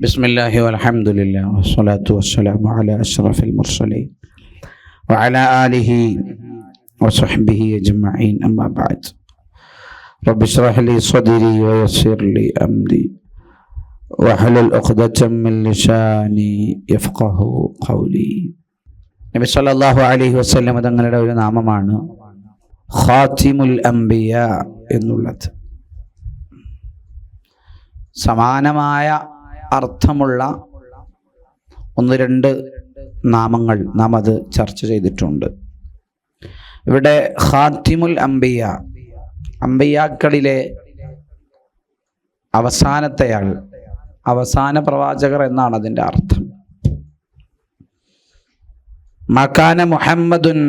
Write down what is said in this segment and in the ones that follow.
بسم الله والحمد لله والصلاة والسلام على أشرف المرسلين وعلى آله وصحبه أجمعين أما بعد رب اشرح لي صدري ويسر لي أمري واحلل عقدة من لساني يفقه قولي നബി സല്ലല്ലാഹു അലൈഹി വസല്ലം തങ്ങളുടെ ഒരു നാമമാണ് ഖാത്തിമുൽ അംബിയ എന്നുള്ളത് സമാനമായ അർത്ഥമുള്ള ഒന്ന് രണ്ട് നാമങ്ങൾ നാം അത് ചർച്ച ചെയ്തിട്ടുണ്ട് ഇവിടെ ഖാത്തിമുൽ അംബിയ അംബിയാക്കളിലെ അവസാനത്തെയാൾ അവസാന പ്രവാചകർ എന്നാണ് അതിൻ്റെ അർത്ഥം മക്കാന മുഹമ്മദുൻ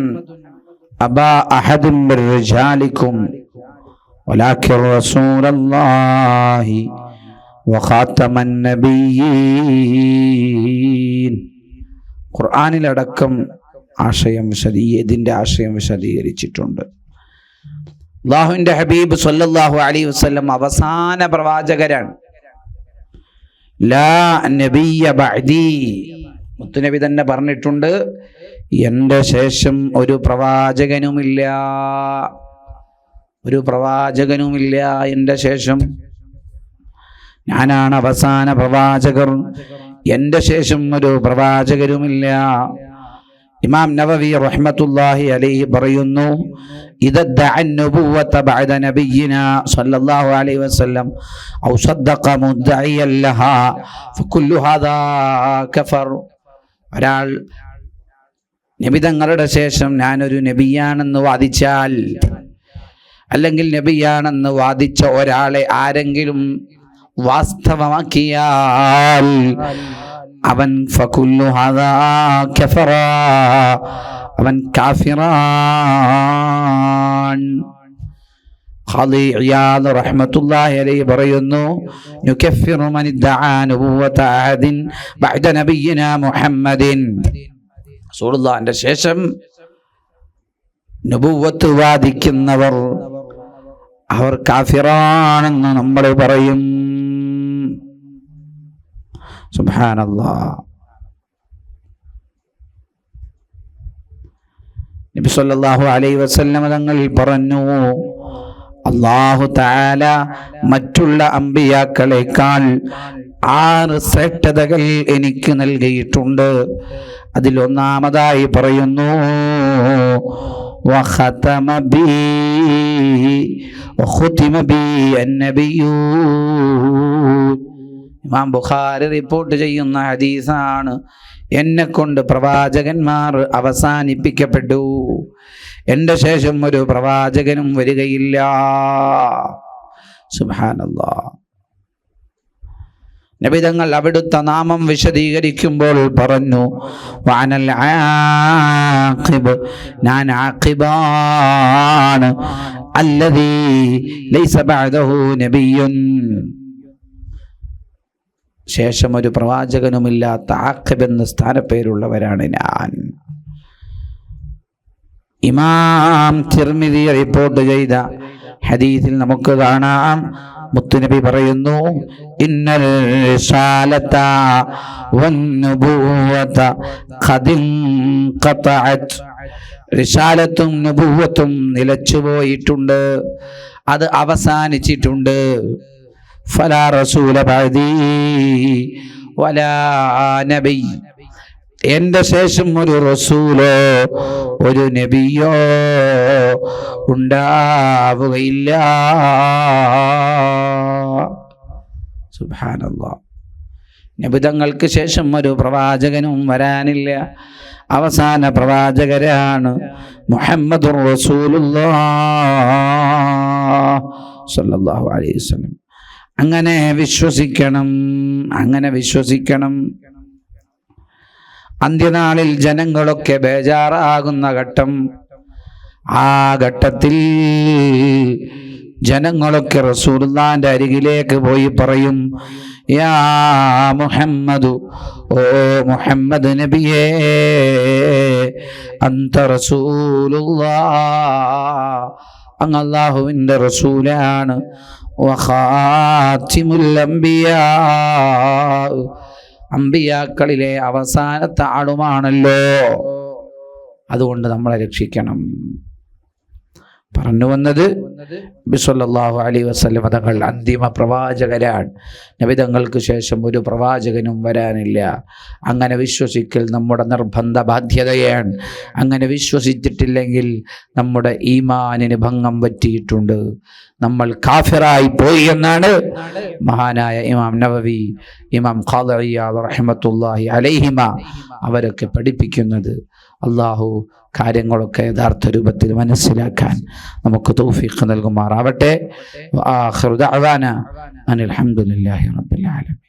അബാ അഹദും മിർ റിജാലിക്കും ولكن رسول الله വഹാത്തമൻ ഖുർആാനിലടക്കം ആശയം വിശദീ ഇതിന്റെ ആശയം വിശദീകരിച്ചിട്ടുണ്ട്. അള്ളാഹുവിന്റെ ഹബീബ് സല്ലല്ലാഹു അലി വസ്ലം അവസാന പ്രവാചകരാണ്. ലാ ബഅദി. മുത്തുനബി തന്നെ പറഞ്ഞിട്ടുണ്ട് എന്റെ ശേഷം ഒരു പ്രവാചകനുമില്ല. ഒരു പ്രവാചകനുമില്ല എന്റെ ശേഷം. ഞാനാണ് അവസാന പ്രവാചകർ. എന്റെ ശേഷം ഒരു പ്രവാചകരുമില്ല. ഇമാം നവവി റഹ്മത്തുല്ലാഹി അലൈഹി പറയുന്നു ഒരാൾ നബിതങ്ങളുടെ ശേഷം ഞാനൊരു നബിയാണെന്ന് വാദിച്ചാൽ അല്ലെങ്കിൽ നബിയാണെന്ന് വാദിച്ച ഒരാളെ ആരെങ്കിലും വാസ്തവമാക്കിയാൽ അവൻ അവൻ കാഫിറാൻ. ഖാദി ഇയാദ് അലൈഹി പറയുന്നു യുകഫിറു മൻ ഇദ്ദഅ നബുവത ബഅദ നബിയിനാ മുഹമ്മദിൻ. റസൂലുള്ളാഹിന്റെ ശേഷം നബുവത്ത് വാദിക്കുന്നവർ അവർ കാഫിറാണെന്ന് നമ്മൾ പറയും. സുബ്ഹാനല്ലാ നബി സല്ലല്ലാഹു അലൈഹി വസല്ലം തങ്ങൾ പറഞ്ഞു അള്ളാഹു താല മറ്റുള്ള അമ്പിയാക്കളെക്കാൾ ആറ് ശ്രേഷ്ഠതകൾ എനിക്ക് നൽകിയിട്ടുണ്ട് അതിലൊന്നാമതായി പറയുന്നു وختم بي وختم بي النبيون ഇമാം ബുഖാരി റിപ്പോർട്ട് ചെയ്യുന്ന ഹദീസാണ്. എന്നെ കൊണ്ട് പ്രവാചകന്മാർ അവസാനിപ്പിക്കപ്പെട്ടു. എന്റെ ശേഷം ഒരു പ്രവാചകനും വരികയില്ല. സുബാനല്ലാ നബിതങ്ങൾ അവിടുത്തെ നാമം വിശദീകരിക്കുമ്പോൾ പറഞ്ഞു വാനൽ ആഖിബ് ഞാൻ ആഖിബാണ്. അല്ലതീ ലൈസ ബഅദഹു നബിയുൻ. ശേഷം ഒരു പ്രവാചകനുമില്ലാത്ത ആഖബ് എന്ന സ്ഥാനപ്പേരുള്ളവരാണ് ഞാൻ. ഇമാം തിർമിതി റിപ്പോർട്ട് ചെയ്ത ഹദീസിൽ നമുക്ക് കാണാം. മുത്തുനബി പറയുന്നു ഇന്നൽ റിസാലത നിലച്ചുപോയിട്ടുണ്ട്. അത് അവസാനിച്ചിട്ടുണ്ട്. ഫലാ رسول بعدي ولا نبي. എന്റെ ശേഷം ഒരു റസൂലോ ഒരു നബിയോ ഉണ്ടാവുകയില്ല. സുബാനല്ലാ ശേഷം ഒരു പ്രവാചകനും വരാനില്ല. അവസാന പ്രവാചകരാണ് മുഹമ്മദ് റസൂലുള്ള. അലൈഹി വസല്ലം. അങ്ങനെ വിശ്വസിക്കണം അങ്ങനെ വിശ്വസിക്കണം. അന്ത്യനാളിൽ ജനങ്ങളൊക്കെ ബേജാറാകുന്ന ഘട്ടം ആ ഘട്ടത്തിൽ ജനങ്ങളൊക്കെ റസൂലുള്ളാന്റെ അരികിലേക്ക് പോയി പറയും യാ മുഹമ്മദു ഓ മുഹമ്മദ് നബിയേ അന്ത അങ്ങ് അള്ളാഹുവിന്റെ റസൂലാണ്. അമ്പിയാക്കളിലെ അവസാനത്തെ ആളുമാണല്ലോ. അതുകൊണ്ട് നമ്മളെ രക്ഷിക്കണം. പറഞ്ഞു വന്നത് ബിസ്വല്ലാഹു അലി വസ്ലം തങ്ങൾ അന്തിമ പ്രവാചകരാണ്. നബിതങ്ങൾക്ക് ശേഷം ഒരു പ്രവാചകനും വരാനില്ല. അങ്ങനെ വിശ്വസിക്കൽ നമ്മുടെ നിർബന്ധ ബാധ്യതയാണ്. അങ്ങനെ വിശ്വസിച്ചിട്ടില്ലെങ്കിൽ നമ്മുടെ ഈമാനിന് ഭംഗം പറ്റിയിട്ടുണ്ട്. നമ്മൾ കാഫിറായി പോയി എന്നാണ് മഹാനായ ഇമാം നവവി ഇമാം ഖാദറിയാൽ റഹമത്തുല്ലാഹി അലൈഹിമ അവരൊക്കെ പഠിപ്പിക്കുന്നത്. അള്ളാഹു കാര്യങ്ങളൊക്കെ യഥാർത്ഥ രൂപത്തിൽ മനസ്സിലാക്കാൻ നമുക്ക് തൗഫീഖ് നൽകുമാറാവട്ടെ അനിൽ റബ്ബിൽ ആലമീൻ